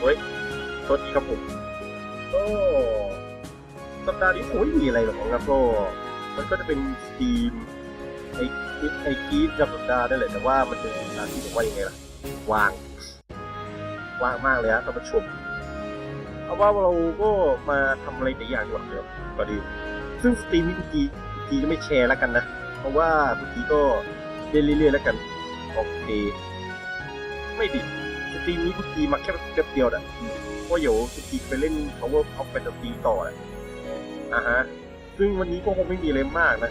เฮ้ยโทษทีครับผมก็สัปดาห์นี้คงไม่มีอะไรหรอกครับก็ มันก็จะเป็นสตรีมไอ้ไอ้กีดกับสัปดาห์นั่นแหละแต่ว่ามันเป็นสัปดาห์ที่ผมว่ายังไงล่ะวางว่างมากเลยฮะท่านผู้ชมเอาว่าเราก็มาทำอะไรแต่อย่างดีกว่าเดี๋ยวก็ดีซึ่งสตรีมนี้คุณกีคุณกีก็ไม่แชร์แล้วกันนะ เพราะว่าคุณกีก็เล่นเรื่อยๆแล้วกันโอเคไม่ดิ ตรีมนี้คุณกีมาแค่แป๊บเดียวนะเพราะเดี๋ยวคุณกีไปเล่น power of fantasy ต่อนะอ่าฮะ ซึ่งวันนี้ก็คงไม่มีอะไรมากนะ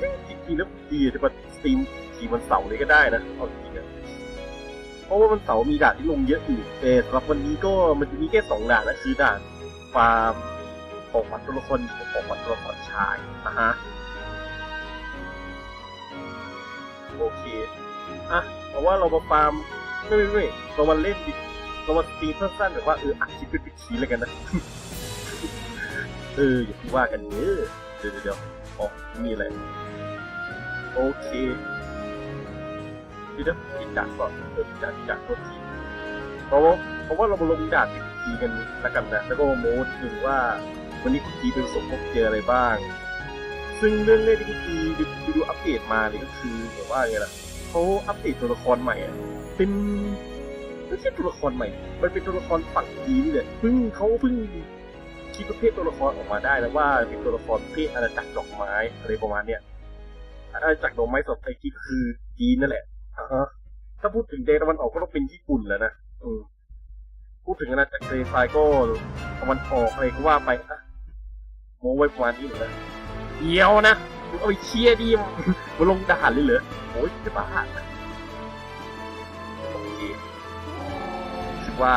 ซึ่งจริงๆแล้วคุณกีจะมาสตรีมทีวันเสาร์เลยก็ได้นะเอาจริงๆนะเพราะว่าวันเสาร์มีด่านที่ลงเยอะอยู่แต่สำหรับวันนี้ก็มันจะมีแค่สองด่านนะคือด่านฟาร์มของวัดตัวละครหญิงกับของวัดตัวละครชายนะฮะโอเค อะเพราะว่าเรามาฟาร์ม ไม่ไม่ไม่เรามาเล่นดิเรามาตีสั้นๆแบบว่าเอออัดคลิปเป็นพิธีแล้วกันนะ เอออย่าพูดว่ากันเนอะเดี๋ยวเดี๋ยวเดี๋ยวอ๋อมีอะไร โอเคเดี๋ยวเดี๋ยวอีกด่านก่อนเอออีกด่านอีกด่านโทษทีเพราะว่าเพราะว่าเรามาลงดานพิธีกันล้วกันนะ แล้วก็มาโม้ถึงว่า วันนี้คุณจีเป็นสบพบเจออะไรบ้าง ซึ่งเรื่องแรกที่คุณจีดูดูดูอัปเดตมาเนี่ยก็คือแบบว่าไงล่ะเขาอัปเดตตัวละครใหม่อะ เป็นไม่ใช่ตัวละครใหม่ มันเป็นตัวละครฝั่งจีนนี่แหละเพิ่งเขาเพิ่งคิดประเภทตัวละครออกมาได้แล้วว่าเป็นตัวละครเภทอาณาจักรดอกไม้อะไรประมาณเนี้ยอาณาจักรดอกไม้สดไทยที่คือจีนนั่นแหละถ้าพูดถึงแดนตะวันออกก็ต้องเป็นญี่ปุ่นแล้วนะอืพูดถึงอาณาจักรเกรซายก็ตะวันออกอะไรก็ว่าไปอะโมไว้ประมาณนี้เหรอเดียวนะเอาไปเชียร์ดิมาลงด่านเลยเหรอโอ้ยจะบ้า ว่า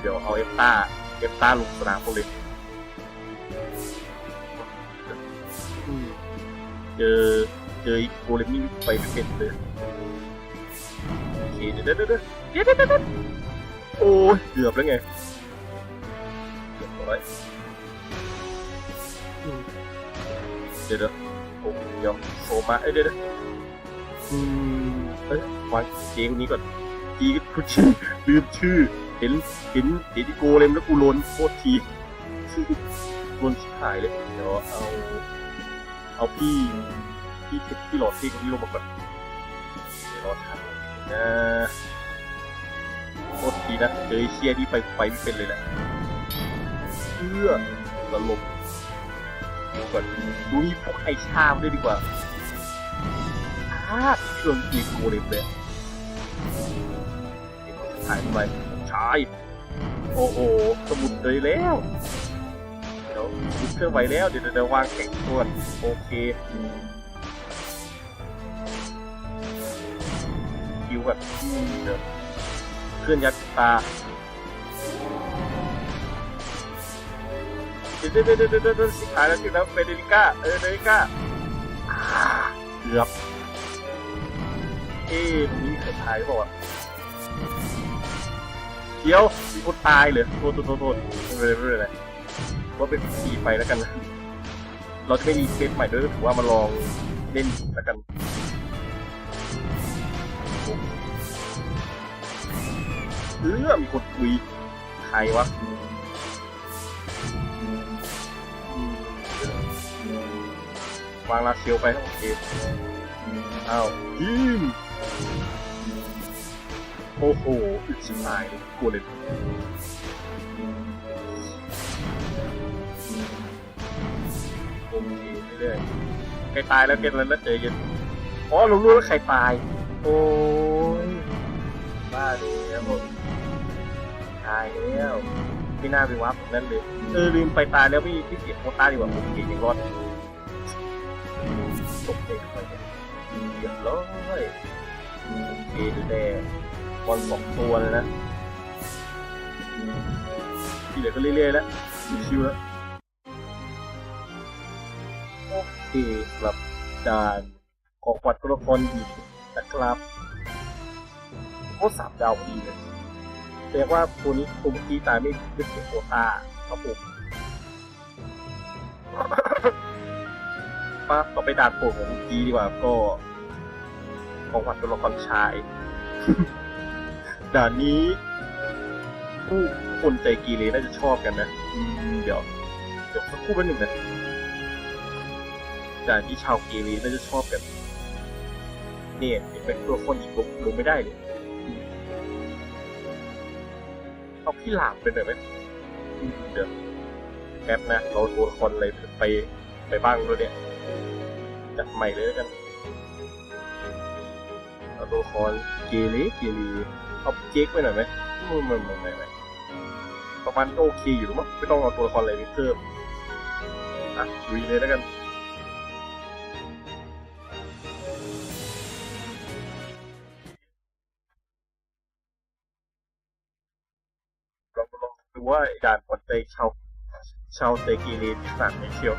เดี๋ยวเอาเอฟต้าเอฟต้าลงสนามเขาเลยอืมเจอเจอโกเลมี่ไปไม่เป็นเลยโอเคเดี๋ยวเดี๋ยวเดี๋ยวเดี๋ยวเดี๋ยวเดี๋ยวเดี๋ยวโอ้ยเกือบแล้วไงเกือบร้อยเดี๋ยวเดี๋ยวโอ้เดี๋ยวโซมาเอ้ยเดี๋ยวเดี๋ยว อืมเอ้ยวางเจคนนี้ก่อนจีก็พูชื่อลืมชื่อ เห็นเห็นเห็นที่โกเลมแล้วกูโลนโคตรทีโลนชิบหายเลยเดี๋ยวเอา เอาพี่พี่พี่หลอดพี่กับพี่ลงมาก่อนเดี๋ยวรอทำนะโคตรทีนะเจอเชียนี่ไปไปไม่เป็นเลยแหละเพื่อตลบก่อนดูนี่พวกไอชามด้วยดีกว่า อ้าเครื่องตีโกเลมเลยถ่ายทำไมชาย โอ้โห สมุดเลยแล้ว เดี๋ยวดูเครื่องไว้แล้ว เดี๋ยวเดี๋ยววางแข่งตัวก่อนโอเคคิวแบบเดี๋ยวเคลื่อนยักษ์ตาเดี๋ยวเดี๋ยวเดี๋ยวเดี๋ยวเดี๋ยวสิขายแล้วสิแล้วเฟเดริก้า เออเฟเดริก้าอ่าเกือบ เอ๊ะนี้ใครตายหรือเปล่าเดี๋ยวมีคนตายเลยโทษโทษโทษไม่เป็นไรไม่เป็นไรว่าเป็นปีไปแล้วกันนะเราจะไม่มีเฟใหม่ด้วยก็ถือว่ามาลองเล่นแล้วกันเออมีคนคุยใครวะวางลาเชียวไปโอเคอ้าวทีม โอ้โหอึดชิบหายกลัวเลยโอเคเรื่อยๆใครตายแล้วเก็ตแล้วนะเจอเย็นอ๋อเรารู้แล้วใครตาย โอ้ย บ้าแล้วตายแล้วไม่น่าไปวับตรงนั้นเลยเออลืมไปตายแล้วไม่ไม่เสียโคต้าดีกว่าโอเคยังรอดตกเด็กไปเนี่ยเรียบร้อย โอเคดูแลบอลสองตัวเลยนะที่เหลือก็เรื่อยๆแล้วชิวๆแล้วโอเคสำหรับด่านของวัดตัวละครหญิงนะครับโคตรสามดาวพอดีเลยแสดงว่าตัวนี้ตัวเมื่อกี้ตายไม่ไม่เสียโคตาครับผมป้าต่อไปด่านโปรดของเมื่อกี้ดีกว่าก็ ขของหวัดตัวละครชายด่านนี้ผู้คนใจกีเรน่าจะชอบกันนะอืมเดี๋ยว เดี๋ยวสักครู่แป๊บหนึ่งนะด่านที่ชาวกีเรน่าจะชอบกัน เนี่ยเห็นเป็นตัวละคนอีกลงลงไม่ได้เลยอืมเอาพี่หลามเป็นหน่อยไหมอืมเดี๋ยวแป๊บนะ เราตัวละครอะไรไปไปบ้างแล้วเนี่ย จัดใหม่เลยแล้วกันเอา ตัวละครเกเรเกเรเอาเจ๊กไปหน่อยไหมม่ไม่ไม่ไม่ไม่ประมาณก็โอเคอยู่มั้งไม่ต้องเอาตัวละครอะไรไปเพิ่มอะลุยเลยแล้วกันเราลองดูว่าไอ้ด่านคอนเตชาวชาวเตกีรีที่สั่งไม่เชียว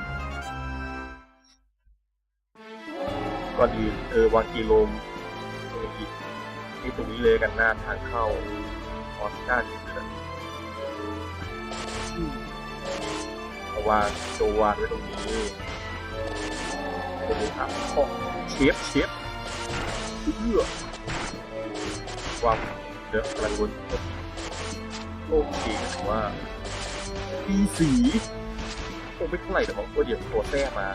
ก่อนอื่นเออวากิโลม ที่ตรงนี้เลยกันหน้าทางเข้าออสการ์นี่คือเอวางโจวางไว้ตรงนี้ตรงนี้ครับโอ้เชฟเชฟเอื้อควางเดี๋ยวกำลังวนโอเคถือว่าปีสีโอ้ไม่เท่าไหร่แต่ของตัวเดี๋ยวตัวแท้มา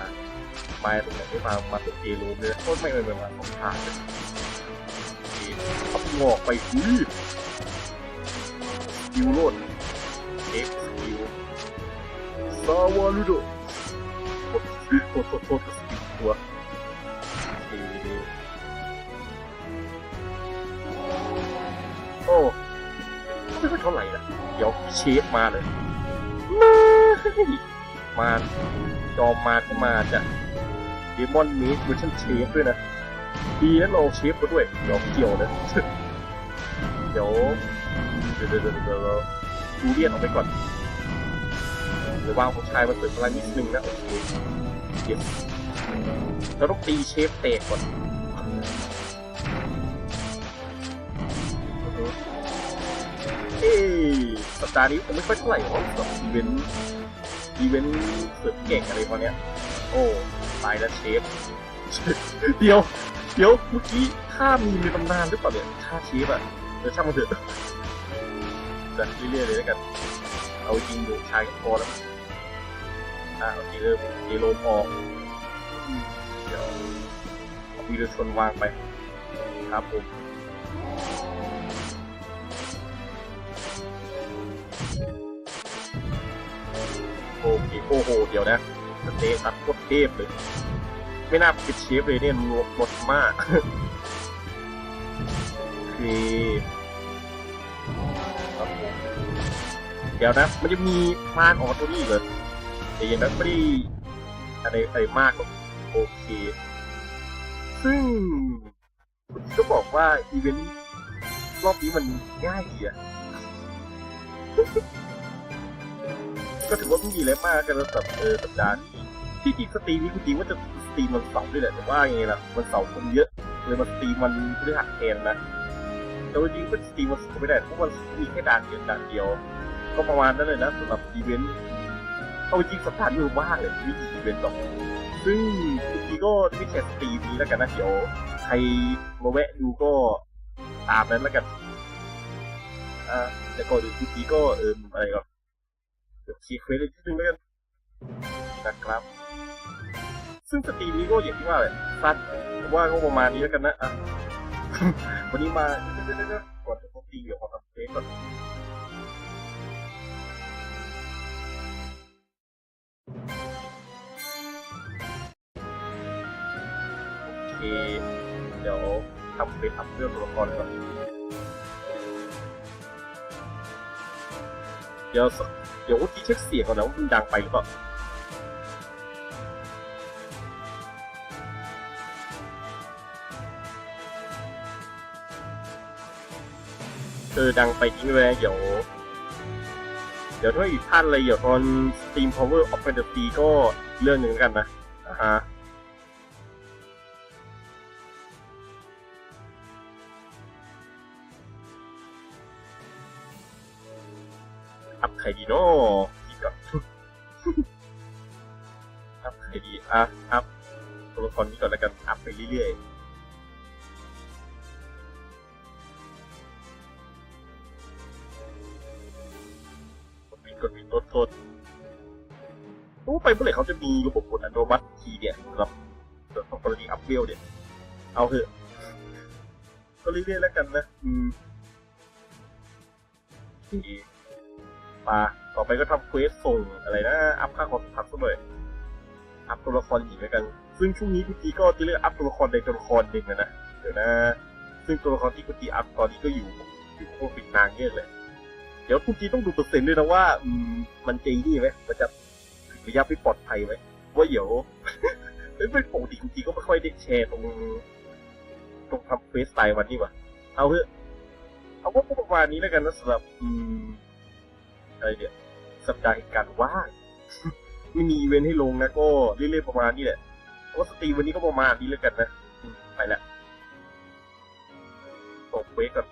มาตรงไหนไม่มา มาตัวเอรูเลยโทษไม่ไม่ไม่มาสองทางเลยโอเคขับ งอกไปอุ้ยสกิลโลดเอ็กสกิลซาวาลุโดกดซื้อกดกดกดสกิลตัวโอเคโอ้ไม่ค่อยเท่าไหร่ละเดี๋ยวเชฟมาเลย มา จอมมาก็มาจ้ะเดมอนมีเวอร์ชันเชฟด้วยนะ ดีนะเราเชฟมาด้วยเดี๋ยวเกี่ยวนะ เดี๋ยวเดี๋ยวเดี๋ยวเดี๋ยวเดี๋ยวดูเรียนออกไปก่อนเดี๋ยววางผู้ชายมาเสริมพลังนิดนึงนะโอเคเดี๋ยวเราต้องตีเชฟแตกก่อนเอ้สัปดาห์นี้ผมไม่ค่อยเท่าไหร่หรอกกับอีเวนต์อีเวนต์เสริมเก่งอะไรพวกเนี้ย โอ้ตายแล้วเชฟเดี๋ยว เดี๋ยวเมื่อกี้ข้ามีในตำนานหรือเปล่าเนี่ยข้าเชฟอะ เดี๋ยวช่างมันเถอะจะเรื่อยๆเลยแล้วกัน เอาจริงดูชายก็พอแล้วอ่าโอเคเริ่มเอโลมออกอืมเดี๋ยวเอาวีรชนวางไป ครับผมโอเคโอ้โห เดี๋ยวนะสเตตัสโคตรเทพเลย ไม่น่าป็นเชฟเลยเนี่ยรวมหมดมาก มเดี๋ยวนะมันจะมีพลาดออกตัวนี้อีกเลยแต่ยังนั้นไม่ได้อะไรอะไรมากโอเค ซึ่งก็บอกว่าอีเวนต์รอบนี้มันง่ายดีอะก็ถือว่าไม่มีอะไรมากกันสำหรับเออสัปดาห์นี้ที่จริงสตรีมนี้คุณจริงว่าจะสตรีมวันเสาร์ด้วยแหละแต่ว่าไงล่ะวันเสาร์คนเยอะเลยมาสตรีมวันพฤหัสแทนนะ แต่ว่าจริงก็สตรีมวันสาร์ไม่ได้เพราะวันเสามีแค่ด่านเดียวด่านเดียว ก็ประมาณนั้นเลยนะสำหรับอีเวนต์เอาจริงสัปดาห์นี้ว่างเลยไม่มีอีเวนต์หรอกซึ่งคุณจริงก็ไม่แค่สตรีมนี้แล้วกันนะเดี๋ยวใครมาแวะดูก็ตามนั้นแล้วกันอ่าแต่ก่อนอื่นคุณจริงก็เอออะไรก่อนเดี๋ยวคีย์เควสอีกนิดนึงแล้วกันนะครับซึ่งสตรีมนี้ก็อย่างที่ว่าแหละสั้นว่าก็ประมาณนี้แล้วกันนะอะ วันนี้มาเดี๋ยวๆๆก่อนจะสตรีมเดี๋ยวขอทำเควสก่อนโอเคเดี๋ยวทำเควสทำเรื่องตัวละครก่อนเดี๋ยวสักเดี๋ยวเมื่อกี้เช็คเสียงก่อนนะว่ามันดังไปหรือเปล่า เออดังไปจริงเลยเดี๋ยว เดี๋ยวถ้าอีกท่านอะไรเดี๋ยวตอน Steam Power of Fantasy ก็เรื่องหนึ่งแล้วกันนะอ่าฮะอัพใครดีเนาะคิดก่อนอัพใครดีอะอัพตัวละครนี้ก่อนแล้วกันอัพไปเรื่อย โทษรู้ไปเมื่อไหร่เขาจะมีระบบกดอัตโนมัติทีเนี่ยสำหรับสำหรับกรณีอัพเวลเนี่ย เอาเถอะ ก็เรื่อยๆแล้วกันนะ อืมมาต่อไปก็ทำเควสส่งอะไรนะ อัพค่าความสัมพันธ์ซะหน่อย อัพตัวละครหญิงแล้วกัน ซึ่งช่วงนี้คุณจีก็จะเลือกอัพตัวละครใดตัวละครหนึ่งนะนะเดี๋ยวนะ ซึ่งตัวละครที่คุณจีอัพตอนนี้ก็อยู่อยู่พวกปิดนางเยอะเลย ดี๋ยวคุณจีต้องดูเปอร์เซ็นต์ด้วยนะว่าอืมมันจะนี่ไหมมันจะระยะไม่ปลอดภัยไหมว่าเดี๋ยวไม่เป็นปกติคุณจีก็ไม่ค่อยได้แชร์ตรงตรงทำเฟซไตล์วันนี้ว่ะเอาเถอะเอาว่าประมาณนี้แล้วกันนะสำหรับอืมอะไรเดี๋ยวสัปดาห์แห่งการว่างไม่มีอีเวนต์ให้ลงนะก็เรื่อยๆประมาณนี้แหละเพราะว่าสตรีวันนี้ก็ประมาณนี้แล้วกันนะไปละตกเวกก่อน